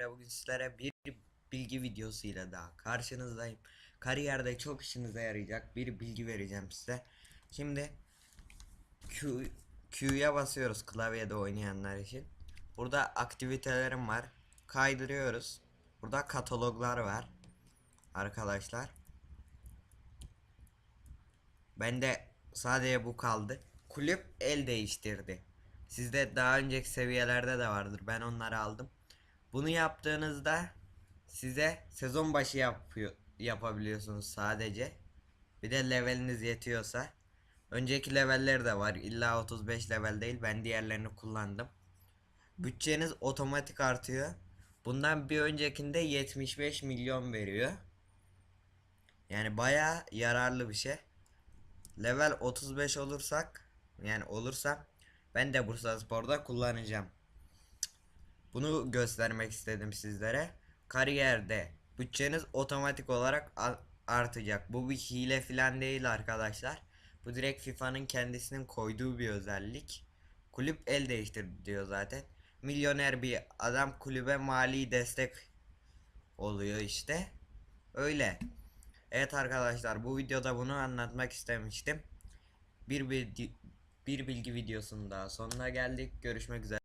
Emre bugün sizlere bir bilgi videosuyla daha karşınızdayım. Kariyerde çok işinize yarayacak bir bilgi vereceğim size. Şimdi Q, Q'ya basıyoruz klavyede oynayanlar için. Burada aktivitelerim var. Kaydırıyoruz. Burada kataloglar var. Arkadaşlar. Bende sadece bu kaldı. Kulüp el değiştirdi. Sizde daha önceki seviyelerde de vardır. Ben onları aldım. Bunu yaptığınızda size sezon başı yapıyor, yapabiliyorsunuz sadece. Bir de leveliniz yetiyorsa. Önceki leveller de var. İlla 35 level değil. Ben diğerlerini kullandım. Bütçeniz otomatik artıyor. Bundan bir öncekinde 75 milyon veriyor. Yani baya yararlı bir şey. Level 35 olursak yani olursam ben de Bursa Spor'da kullanacağım. Bunu göstermek istedim sizlere. Kariyerde bütçeniz otomatik olarak artacak. Bu bir hile falan değil arkadaşlar. Bu direkt FIFA'nın kendisinin koyduğu bir özellik. Kulüp el değiştirdi diyor zaten. Milyoner bir adam kulübe mali destek oluyor işte. Öyle. Evet arkadaşlar bu videoda bunu anlatmak istemiştim. Bir, bilgi, bir bilgi videosunun daha sonuna geldik. Görüşmek üzere.